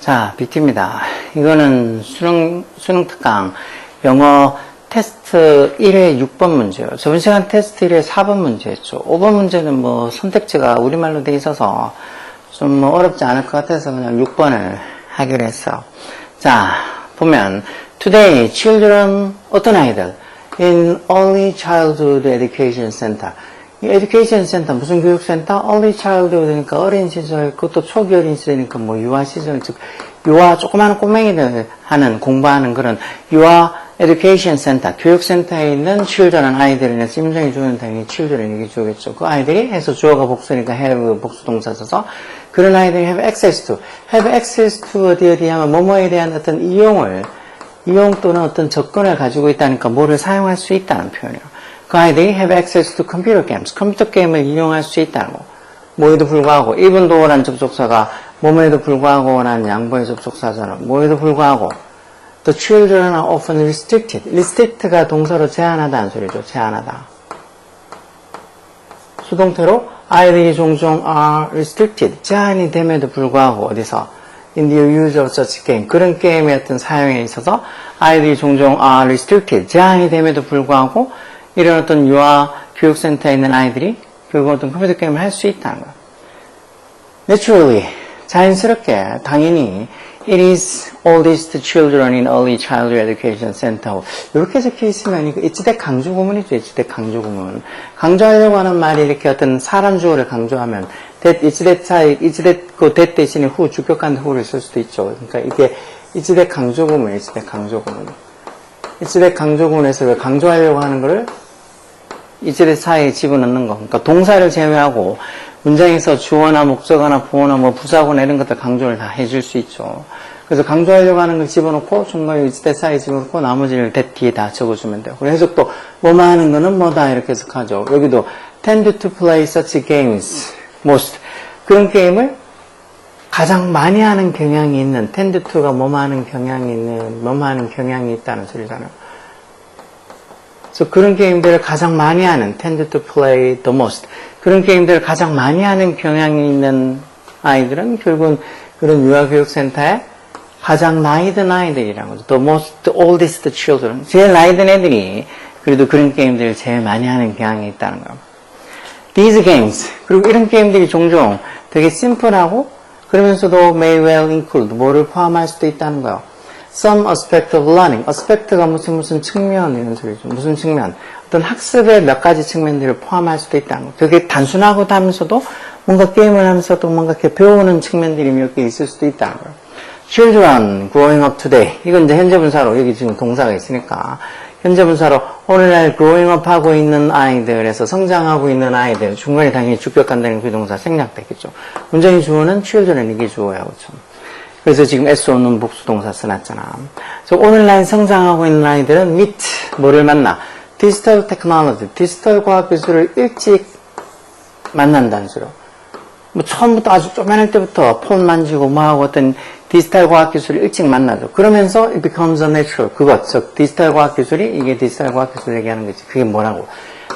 자, 빅티입니다. 이거는 수능, 수능 특강 영어 테스트 1회 6번 문제예요. 저번 시간 테스트 1회 4번 문제였죠. 5번 문제는 뭐 선택지가 우리말로 돼 있어서 좀 뭐 어렵지 않을 것 같아서 그냥 6번을 하기로 했어. 자, 보면 Today, children, 어떤 아이들? In Early Childhood Education Center. 이 에듀케이션 센터 무슨 교육센터? 얼리 차일드니까 어린 시절 그것도 초기 어린 시절이니까 뭐 유아 시절 즉 유아 조그마한 꼬맹이들 하는 공부하는 그런 유아 에듀케이션 센터 교육센터에 있는 children 아이들이나 심정이 주어는 당연히 children 이게 주어겠죠 그 아이들이 해서 주어가 복수니까 have 복수 동사 써서 그런 아이들이 have access to have access to 어디 어디 하면 뭐뭐에 대한 어떤 이용을 이용 또는 어떤 접근을 가지고 있다니까 뭐를 사용할 수 있다는 표현이에요 그 아이들이 have access to computer games. 컴퓨터 게임을 이용할 수 있다는 거. 뭐에도 불구하고, even though란 접속사가 뭐뭐에도 불구하고라는 양보의 접속사잖아. 뭐에도 불구하고, the children are often restricted. restrict가 동사로 제한하다는 소리죠. 제한하다. 수동태로 아이들이 종종 are restricted. 제한이 됨에도 불구하고 어디서 of such game. 그런 게임의 어떤 사용에 있어서 아이들이 종종 are restricted. 제한이 됨에도 불구하고 이런 어떤 유아 교육센터에 있는 아이들이 결국 어떤 컴퓨터 게임을 할 수 있다는 거야. Naturally, 자연스럽게, 당연히, it is oldest children in early childhood education center. 이렇게 적혀 있으면, 이거 이치대 강조 구문이죠, 이치대 강조 구문. 강조하려고 하는 말이 이렇게 어떤 사람 주어를 강조하면, that, 이치대 차이, 이치대 그 that 대신에 후, 주격한 후를 쓸 수도 있죠. 그러니까 이게 이치대 강조 구문, 이치대 강조 구문. 이치대 강조 구문에서 왜 강조하려고 하는 거를 이치대 사이에 집어넣는 거. 그러니까 동사를 제외하고 문장에서 주어나 목적어나 부어나 뭐 부사구나 이런 것들 강조를 다 해줄 수 있죠. 그래서 강조하려고 하는 걸 집어넣고 중간에 이치대 사이에 집어넣고 나머지를 that 뒤에 다 적어주면 돼요. 그리고 해석도 뭐만 하는 거는 뭐다 이렇게 해석하죠. 여기도 tend to play such games most 그런 게임을 가장 많이 하는 경향이 있는 tend to가 뭐만 하는 경향이 있는 뭐만 하는 경향이 있다는 소리잖아요. 그래서 그런 게임들을 가장 많이 하는 tend to play the most 그런 게임들을 가장 많이 하는 경향이 있는 아이들은 결국은 그런 유아교육센터에 가장 나이 든 아이들이라는 거죠. The most, oldest children. 제일 나이 든 애들이 그래도 그런 게임들을 제일 많이 하는 경향이 있다는 거예요. These games. 그리고 이런 게임들이 종종 되게 심플하고 그러면서도 may well include 뭐를 포함할 수도 있다는 거예요. Some aspect of learning. aspect가 무슨 무슨 측면 이런 소리죠. 무슨 측면. 어떤 학습의 몇 가지 측면들을 포함할 수도 있다는 거. 되게 단순하고 하면서도 뭔가 게임을 하면서도 뭔가 이렇게 배우는 측면들이 몇 개 있을 수도 있다는 거예요. Children growing up today. 이건 이제 현재 분사로 여기 지금 동사가 있으니까 현재 분사로 오늘날 growing up 하고 있는 아이들에서 성장하고 있는 아이들 중간에 당연히 주격한다는 비동사 생략되겠죠. 문장의 주어는 children 이게 주어야 그렇죠. 그래서 지금 S 없는 복수동사 써놨잖아. 그래서 오늘날 성장하고 있는 아이들은 meet 뭐를 만나? 디지털 테크놀로지, 디지털 과학 기술을 일찍 만난다는 소리요. 뭐 처음부터 아주 쪼매날 때부터 폰 만지고 뭐하고 어떤 디지털 과학 기술을 일찍 만나죠. 그러면서 it becomes a natural. 그것, 즉 디지털 과학 기술이 이게 디지털 과학 기술 얘기하는 거지. 그게 뭐라고?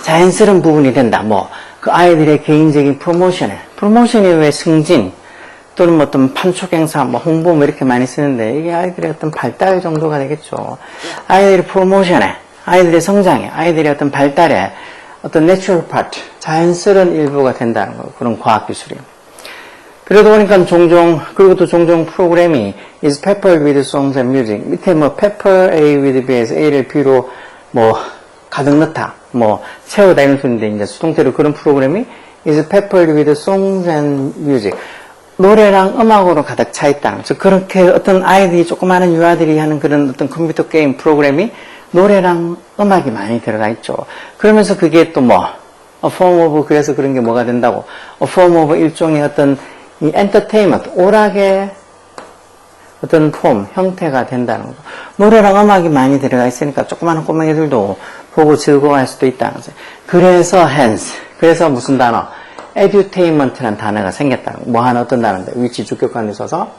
자연스러운 부분이 된다. 뭐 그 아이들의 개인적인 프로모션에 프로모션이 왜 승진 또는 뭐 어떤 판촉 행사, 뭐 홍보 뭐 이렇게 많이 쓰는데 이게 아이들의 어떤 발달 정도가 되겠죠. 아이들의 프로모션에, 아이들의 성장에, 아이들의 어떤 발달에 어떤 내추럴 파트, 자연스러운 일부가 된다는 거 그런 과학 기술이. 그러다 보니까 종종 그리고 또 종종 프로그램이 is peppered with songs and music. 밑에 뭐 pepper A with B에서 A를 B로 뭐 가득 넣다, 뭐 채우다 이런 소리인데 이제 수동태로 그런 프로그램이 is peppered with songs and music. 노래랑 음악으로 가득 차 있다는 즉 그렇게 어떤 아이들이 조그마한 유아들이 하는 그런 어떤 컴퓨터 게임 프로그램이 노래랑 음악이 많이 들어가 있죠. 그러면서 그게 또 뭐, a form of, 그래서 그런 게 뭐가 된다고, a form of 일종의 어떤 이 엔터테인먼트, 오락의 어떤 폼, 형태가 된다는 거죠. 노래랑 음악이 많이 들어가 있으니까 조그마한 꼬맹이들도 보고 즐거워할 수도 있다는 거죠. 그래서 hence, 그래서 무슨 단어? edutainment라는 단어가 생겼다는 거. 뭐 하나 어떤 단어인데, which 주격관에 있어서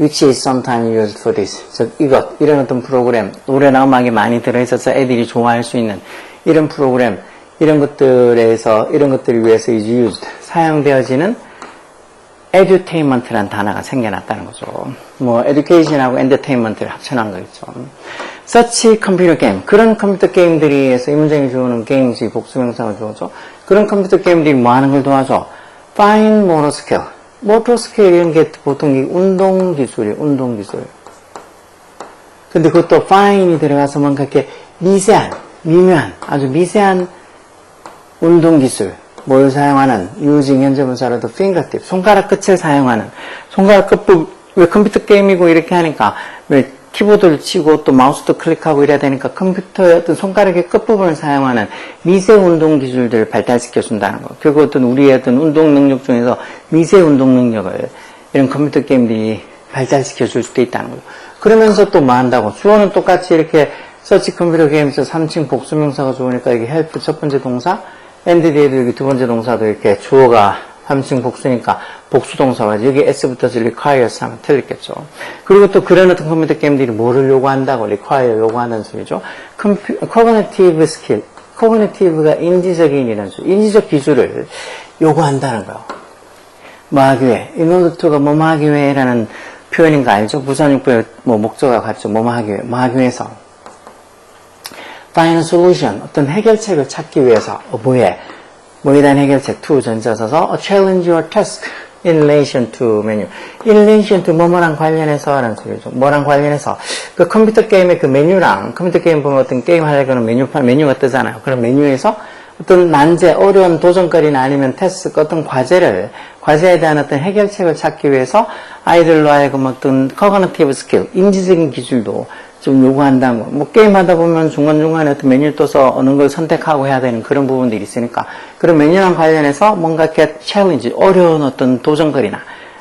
which is sometimes used for this. 즉, 이것, 이런 어떤 프로그램, 노래나 음악이 많이 들어있어서 애들이 좋아할 수 있는 이런 프로그램, 이런 것들에서, 이런 것들을 위해서 is used, 사용되어지는 edutainment라는 단어가 생겨났다는 거죠. 뭐, education하고 entertainment를 합쳐놓은 거겠죠. such 컴퓨터 게임, 그런 컴퓨터 게임들이에서 이 문장이 주어오는 게임지 복수명사가 주어져. 그런 컴퓨터 게임들이 뭐 하는 걸 도와줘? fine motor skill. 모터 스케일 이런 게 보통 이 운동 기술이에요, 운동 기술. 근데 그것도 fine이 들어가서 뭔가 이렇게 미세한, 미묘한, 아주 미세한 운동 기술. 뭘 사용하는 using 현재 분사로도 fingertip 손가락 끝을 사용하는 손가락 끝부 왜 컴퓨터 게임이고 이렇게 하니까 왜 키보드를 치고 또 마우스도 클릭하고 이래야 되니까 컴퓨터의 어떤 손가락의 끝부분을 사용하는 미세 운동 기술들을 발달시켜 준다는 거. 결국 어떤 우리의 어떤 운동 능력 중에서 미세 운동 능력을 이런 컴퓨터 게임들이 발달시켜 줄 수도 있다는 거죠. 그러면서 또 뭐 한다고? 주어는 똑같이 이렇게 서치 컴퓨터 게임에서 3층 복수명사가 좋으니까 이게 헬프 첫 번째 동사, 엔드 뒤에도 여기 두 번째 동사도 이렇게 주어가 3층 복수니까 복수 동사가 여기 S부터 requires 하면 틀렸겠죠. 그리고 또 어떤 컴퓨터 게임들이 뭐를 요구한다고 require 요구한다는 소리죠. cognitive skill, cognitive가 인지적인 이라는 소리, 인지적 기술을 요구한다는 거예요. 뭐하기회, 인노드투가 뭐뭐하기회라는 표현인 거 알죠? 부산육부의 뭐 목적과 같죠? 뭐뭐하기회, 뭐하기회에서 find solution, 어떤 해결책을 찾기 위해서, 어, 뭐에? 뭐에 대한 해결책, to 전자 써서 challenge or task in relation to menu. in relation to 뭐뭐랑 관련해서 라는 소리죠. 뭐랑 관련해서. 그 컴퓨터 게임의 그 메뉴랑, 컴퓨터 게임 보면 어떤 게임 하려고는 메뉴판, 메뉴가 뜨잖아요. 그런 메뉴에서 어떤 난제, 어려운 도전거리나 아니면 테스트, 어떤 과제를, 과제에 대한 어떤 해결책을 찾기 위해서 아이들로 하여금 어떤 커그너티브 스킬, 인지적인 기술도 좀 요구한다는 거. 뭐 게임하다 보면 중간중간에 어떤 메뉴를 떠서 어느 걸 선택하고 해야 되는 그런 부분들이 있으니까 그런 메뉴랑 관련해서 뭔가 이렇게 챌린지, 어려운 어떤 도전거리나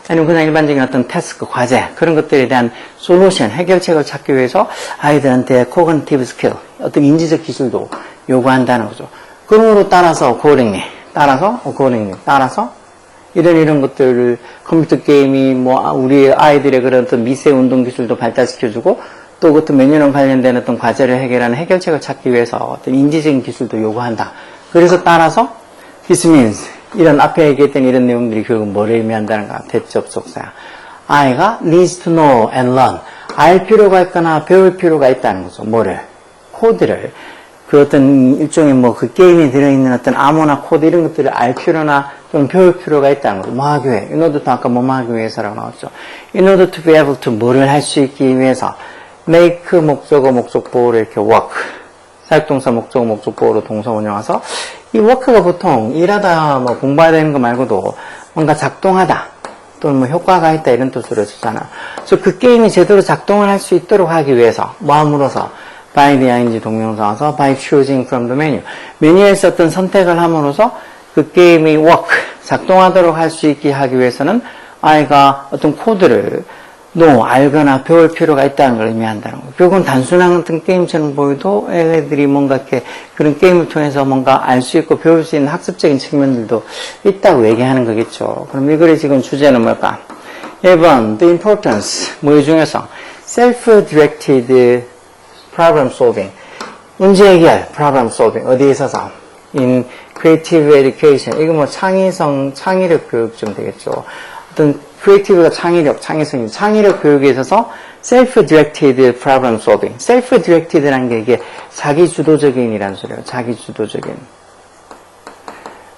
아니면 그냥 일반적인 어떤 태스크, 과제 그런 것들에 대한 솔루션, 해결책을 찾기 위해서 아이들한테 코그니티브 스킬, 어떤 인지적 기술도 요구한다는 거죠. 그러므로 따라서 고랭리, 따라서 고랭리, 따라서 이런 이런 것들을 컴퓨터 게임이 뭐 우리 아이들의 그런 어떤 미세 운동 기술도 발달시켜주고 또 어떤 메뉴랑 관련된 어떤 과제를 해결하는 해결책을 찾기 위해서 어떤 인지적인 기술도 요구한다. 그래서 따라서 this means 이런 앞에 얘기했던 이런 내용들이 결국 뭐를 의미한다는가 대접속사야. 아이가 needs to know and learn 알 필요가 있거나 배울 필요가 있다는 거죠. 뭐를 코드를 그 어떤 일종의 뭐 그 게임에 들어있는 어떤 암호나 코드 이런 것들을 알 필요나 좀 배울 필요가 있다는 거죠. 마하교회. in order to 아까 뭐 마하교회에서라고 나왔죠. in order to be able to 뭐를 할 수 있기 위해서 make 목적어 목적 보호를 이렇게 work 사역동사 목적어 목적 보호로 동사 운영해서 이 work가 보통 일하다 뭐 공부해야 되는 거 말고도 뭔가 작동하다 또는 뭐 효과가 있다 이런 뜻으로 쓰잖아. 그래서 그 게임이 제대로 작동을 할 수 있도록 하기 위해서 뭐 함으로써 by the ing 동명사 와서 by choosing from the menu 메뉴에서 어떤 선택을 함으로써 그 게임이 work 작동하도록 할 수 있게 하기 위해서는 아이가 어떤 코드를 너 알거나 배울 필요가 있다는 걸 의미한다는 거. 결국은 단순한 어떤 게임처럼 보여도 애들이 뭔가 이렇게 그런 게임을 통해서 뭔가 알 수 있고 배울 수 있는 학습적인 측면들도 있다고 얘기하는 거겠죠. 그럼 이 글의 지금 주제는 뭘까? 1번, the importance, 뭐의 중요성, self-directed problem solving, 문제 해결, problem solving, 어디에 있어서? in creative education, 이거 뭐 창의성, 창의력 교육 좀 되겠죠. 어떤 크리에이티브가 창의력, 창의성이 창의력 교육에 있어서 self-directed problem solving. self-directed라는 게 이게 자기 주도적인이라는 소리예요. 자기 주도적인.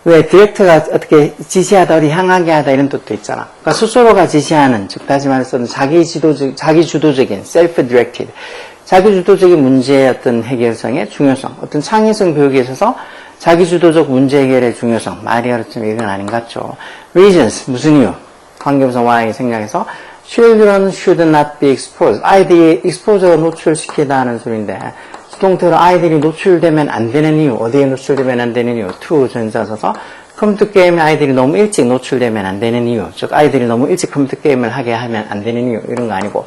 왜 디렉트가 어떻게 지시하다, 어디 향하게 하다 이런 뜻도 있잖아. 그러니까 스스로가 지시하는, 즉 다시 말해서 자기 지도적, 자기 주도적인 self-directed. 자기 주도적인 문제의 어떤 해결성의 중요성, 어떤 창의성 교육에 있어서 자기 주도적 문제 해결의 중요성, 말이 어렵지만 이건 아닌 것 같죠. reasons, 무슨 이유? 관계부사 Y 생략해서 children should not be exposed. 아이들이 exposure가 노출시키다는 소리인데 수동태로 아이들이 노출되면 안 되는 이유 어디에 노출되면 안 되는 이유 to 전자 써서 컴퓨터 게임에 아이들이 너무 일찍 노출되면 안 되는 이유 즉 아이들이 너무 일찍 컴퓨터 게임을 하게 하면 안 되는 이유 이런 거 아니고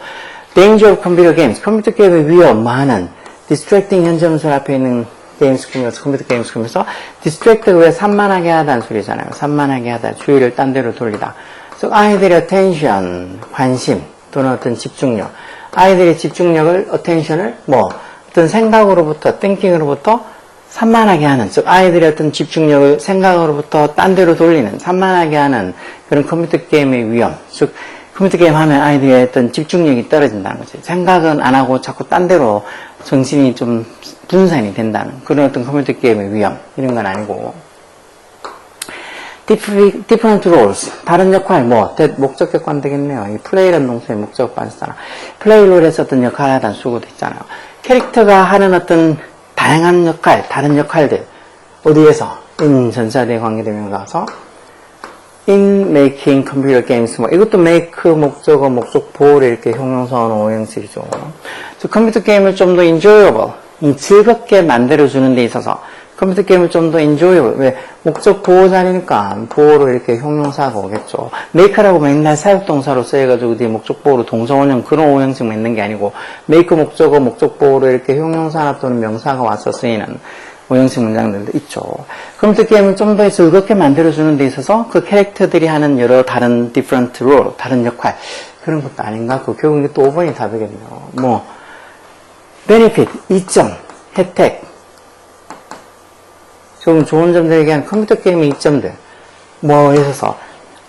danger of computer games. 컴퓨터 게임의 위험 많은 distracting 현점술 앞에 있는 게임 스크림에서 컴퓨터 게임 스크림에서 distract가 왜 산만하게 하다는 소리잖아요. 산만하게 하다. 주의를 딴 데로 돌리다 즉 아이들의 attention, 관심 또는 어떤 집중력 아이들의 집중력을 attention을 뭐 어떤 생각으로부터 thinking으로부터 산만하게 하는, 즉 아이들의 어떤 집중력을 생각으로부터 딴 데로 돌리는, 산만하게 하는 그런 컴퓨터 게임의 위험. 즉 컴퓨터 게임 하면 아이들의 어떤 집중력이 떨어진다는 거지. 생각은 안 하고 자꾸 딴 데로 정신이 좀 분산이 된다는 그런 어떤 컴퓨터 게임의 위험. 이런 건 아니고. Different, roles. 다른 역할, 뭐, 대- 목적 격관 되겠네요. 이 플레이라는 동사의 목적관 쓰잖아. 플레이 어떤 역할을 하다는 수고도 있잖아요. 캐릭터가 하는 어떤 다양한 역할, 다른 역할들. 어디에서? in 전자대에 관계되면 가서 in making computer games 뭐 이것도 make 목적어 목적 보호를 이렇게 형용사어는 오형식이죠. 컴퓨터 게임을 좀 더 enjoyable, 이 즐겁게 만들어주는 데 있어서 컴퓨터 게임을 좀더 enjoyable 왜 목적 보호자니까 보호로 이렇게 형용사가 오겠죠. make라고 맨날 사역동사로 써해가지고 뒤에 목적 보호로 동사 원형 그런 오형식만 있는 게 아니고 make 목적어 목적 보호로 이렇게 형용사나 또는 명사가 와서 쓰이는 오형식 문장들도 있죠. 컴퓨터 게임을 좀 더 즐겁게 만들어주는 데 있어서 그 캐릭터들이 하는 여러 다른 different role, 다른 역할, 그런 것도 아닌가? 그 결국 이게 또 5번이 답이겠네요. 뭐, benefit, 이점, 혜택. 조금 좋은 점들 얘기한 컴퓨터 게임의 이점들. 뭐에 있어서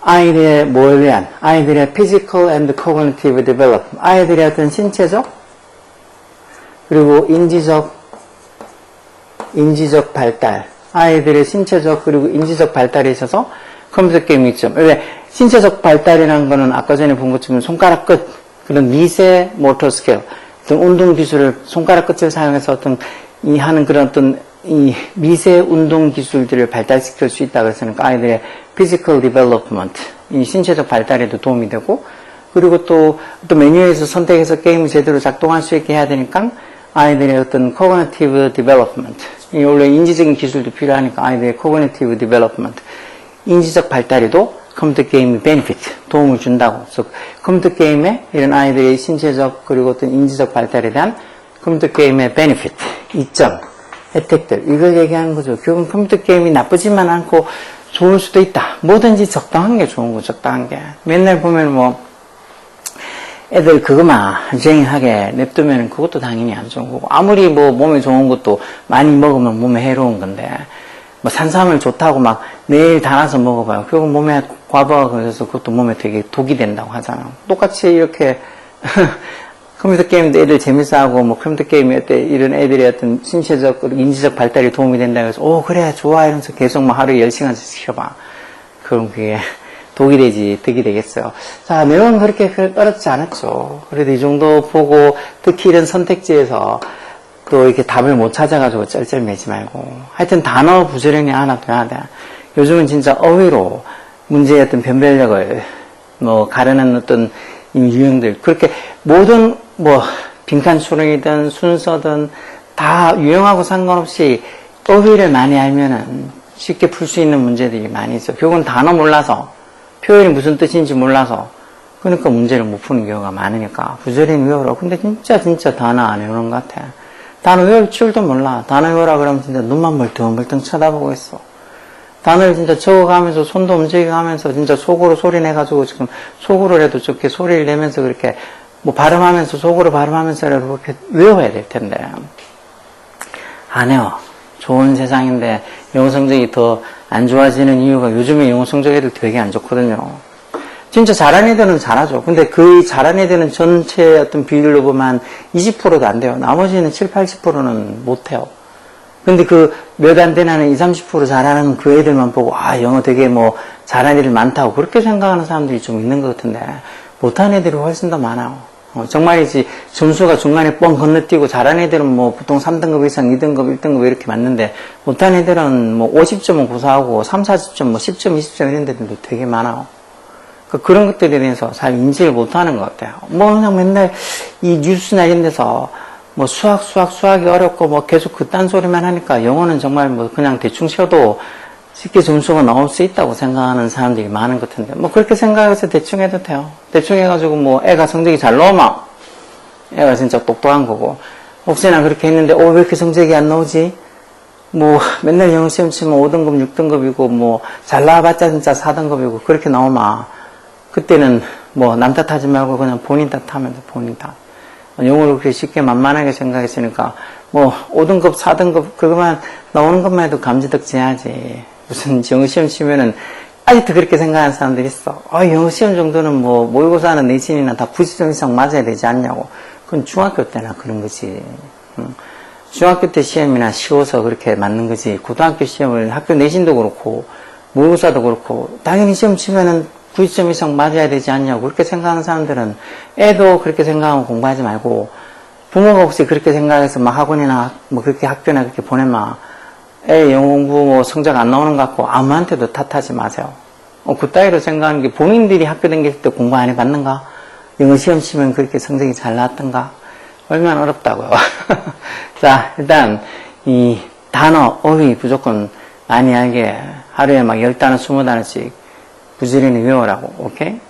아이들의 뭐에 대한 아이들의 physical and cognitive development. 아이들의 어떤 신체적 그리고 인지적 인지적 발달, 아이들의 신체적 그리고 인지적 발달에 있어서 컴퓨터 게임 이점. 왜 신체적 발달이라는 거는 아까 전에 본 것처럼 손가락 끝 그런 미세 모터 스케일, 어떤 운동 기술을 손가락 끝을 사용해서 어떤 이 하는 그런 어떤 이 미세 운동 기술들을 발달시킬 수 있다 그랬으니까 아이들의 physical development, 이 신체적 발달에도 도움이 되고 그리고 또, 또 메뉴에서 선택해서 게임을 제대로 작동할 수 있게 해야 되니까 아이들의 어떤 cognitive development, 이 원래 인지적인 기술도 필요하니까 아이들의 cognitive development, 인지적 발달에도 컴퓨터 게임이 benefit, 도움을 준다고. 그래서 컴퓨터 게임에 이런 아이들의 신체적 그리고 어떤 인지적 발달에 대한 컴퓨터 게임의 benefit, 이점, 혜택들, 이걸 얘기하는 거죠. 결국은 컴퓨터 게임이 나쁘지만 않고 좋을 수도 있다. 뭐든지 적당한 게 좋은 거, 적당한 게. 맨날 보면 뭐, 애들 그거만 쟁하게 냅두면 그것도 당연히 안 좋은 거고 아무리 뭐 몸에 좋은 것도 많이 먹으면 몸에 해로운 건데 뭐 산삼을 좋다고 막 매일 달아서 먹어봐요 결국 몸에 과부하가 걸려서 그것도 몸에 되게 독이 된다고 하잖아요 똑같이 이렇게 컴퓨터 게임도 애들 재밌어하고 뭐 컴퓨터 게임이 때 이런 애들의 어떤 신체적 인지적 발달에 도움이 된다 그래서 오 그래 좋아 이러면서 계속 뭐 하루에 10시간씩 시켜봐 그럼 그게 독이 되지 득이 되겠어요. 자 내용은 그렇게 어렵지 않았죠. 그래도 이 정도 보고 특히 이런 선택지에서 또 이렇게 답을 못 찾아가지고 쩔쩔매지 말고 하여튼 단어 부지런히 하나 돼야 돼. 요즘은 진짜 어휘로 문제의 어떤 변별력을 뭐 가르는 어떤 이 유형들 그렇게 모든 뭐 빈칸 수령이든 순서든 다 유형하고 상관없이 어휘를 많이 알면은 쉽게 풀 수 있는 문제들이 많이 있어. 결국은 단어 몰라서 표현이 무슨 뜻인지 몰라서 그러니까 문제를 못 푸는 경우가 많으니까 부지런히 외우라. 근데 진짜 진짜 단어 안 외우는 것 같아. 단어 외울 줄도 몰라. 단어 외우라 그러면 진짜 눈만 멀뚱멀뚱 쳐다보고 있어. 단어를 진짜 적어가면서 손도 움직여가면서 진짜 속으로 소리 내가지고 지금 속으로라도 저렇게 소리를 내면서 그렇게 뭐 발음하면서 속으로 발음하면서라도 그렇게 외워야 될 텐데 안 해요. 좋은 세상인데 영어 성적이 더 안 좋아지는 이유가 요즘에 영어 성적 애들 되게 안 좋거든요. 진짜 잘하는 애들은 잘하죠. 근데 그 잘하는 애들은 전체 어떤 비율로 보면 20%도 안 돼요. 나머지는 7, 80%는 못해요. 근데 그 몇 안 되는 한 20, 30% 잘하는 그 애들만 보고 아 영어 되게 뭐 잘하는 애들 많다고 그렇게 생각하는 사람들이 좀 있는 것 같은데 못하는 애들이 훨씬 더 많아요. 어, 정말이지 점수가 중간에 뻥 건너뛰고 잘하는 애들은 뭐 보통 3등급 이상 2등급 1등급 이렇게 맞는데 못하는 애들은 뭐 50점은 고사하고 3, 40점 뭐 10점 20점 이런 애들도 되게 많아요. 그 그런 것들에 대해서 잘 인지를 못하는 것 같아요. 뭐 그냥 맨날 이 뉴스나 이런 데서 뭐 수학 수학 수학이 어렵고 뭐 계속 그딴 소리만 하니까 영어는 정말 뭐 그냥 대충 쉬어도 쉽게 점수가 나올 수 있다고 생각하는 사람들이 많은 것 같은데 뭐 그렇게 생각해서 대충 해도 돼요. 대충 해가지고 뭐 애가 성적이 잘 나오면 애가 진짜 똑똑한 거고 혹시나 그렇게 했는데 어 왜 이렇게 성적이 안 나오지? 뭐 맨날 영어 시험 치면 5등급 6등급이고 뭐 잘 나와봤자 진짜 4등급이고 그렇게 나오면 그때는 뭐 남 탓하지 말고 그냥 본인 탓하면서 본인 탓. 영어를 그렇게 쉽게 만만하게 생각했으니까 뭐 5등급, 4등급 그것만 나오는 것만 해도 감지덕지해야지. 무슨 영어 시험 치면은 아직도 그렇게 생각하는 사람들이 있어. 아, 영어 시험 정도는 뭐 모의고사는 내신이나 다 90점 이상 맞아야 되지 않냐고. 그건 중학교 때나 그런 거지. 응. 중학교 때 시험이나 쉬워서 그렇게 맞는 거지. 고등학교 시험을 학교 내신도 그렇고 모의고사도 그렇고 당연히 시험 치면은 90점 이상 맞아야 되지 않냐고 그렇게 생각하는 사람들은 애도 그렇게 생각하고 공부하지 말고 부모가 혹시 그렇게 생각해서 막 학원이나 뭐 그렇게 학교나 그렇게 보내면 애 영어 공부 뭐 성적 안 나오는 것 같고 아무한테도 탓하지 마세요. 어, 그 따위로 생각하는 게 본인들이 학교 다닐 때 공부 안 해봤는가? 영어 시험 치면 그렇게 성적이 잘 나왔던가? 얼마나 어렵다고요. 자, 일단 이 단어, 어휘 무조건 많이 알게 하루에 막 10단어, 20단어씩 부지런히 외우라고, 오케이?